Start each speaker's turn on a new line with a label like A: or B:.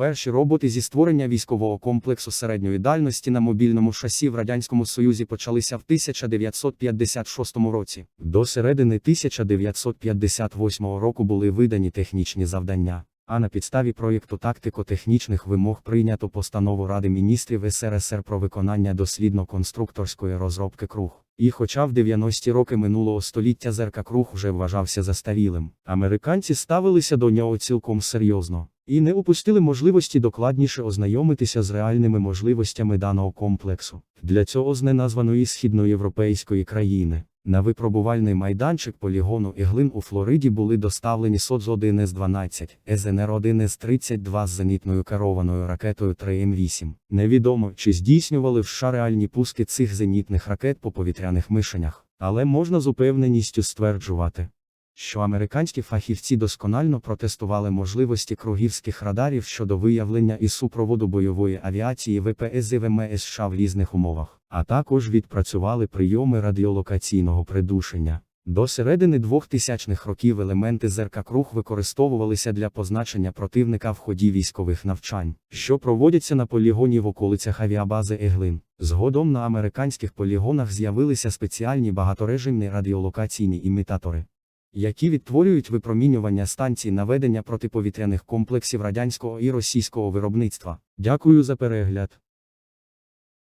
A: Перші роботи зі створення військового комплексу середньої дальності на мобільному шасі в Радянському Союзі почалися в 1956 році. До середини 1958 року були видані технічні завдання. А на підставі проєкту тактико-технічних вимог прийнято постанову Ради міністрів СРСР про виконання дослідно-конструкторської розробки круг. І хоча в 90-ті роки минулого століття зеркакруг уже вважався застарілим, американці ставилися до нього цілком серйозно і не упустили можливості докладніше ознайомитися з реальними можливостями даного комплексу. Для цього з неназваної східноєвропейської країни на випробувальний майданчик полігону Іглин у Флориді були доставлені СОДЗ-1 С-12, СНР-1 С-32 з зенітною керованою ракетою 3М8. Невідомо, чи здійснювали в США реальні пуски цих зенітних ракет по повітряних мишенях, але можна з упевненістю стверджувати, що американські фахівці досконально протестували можливості кругівських радарів щодо виявлення і супроводу бойової авіації ВПС і ВМС США в різних умовах, а також відпрацювали прийоми радіолокаційного придушення. До середини 2000-х років елементи ЗРК Круг використовувалися для позначення противника в ході військових навчань, що проводяться на полігоні в околицях авіабази Еглин. Згодом на американських полігонах з'явилися спеціальні багаторежимні радіолокаційні імітатори які відтворюють випромінювання станцій наведення протиповітряних комплексів радянського і російського виробництва. Дякую за перегляд.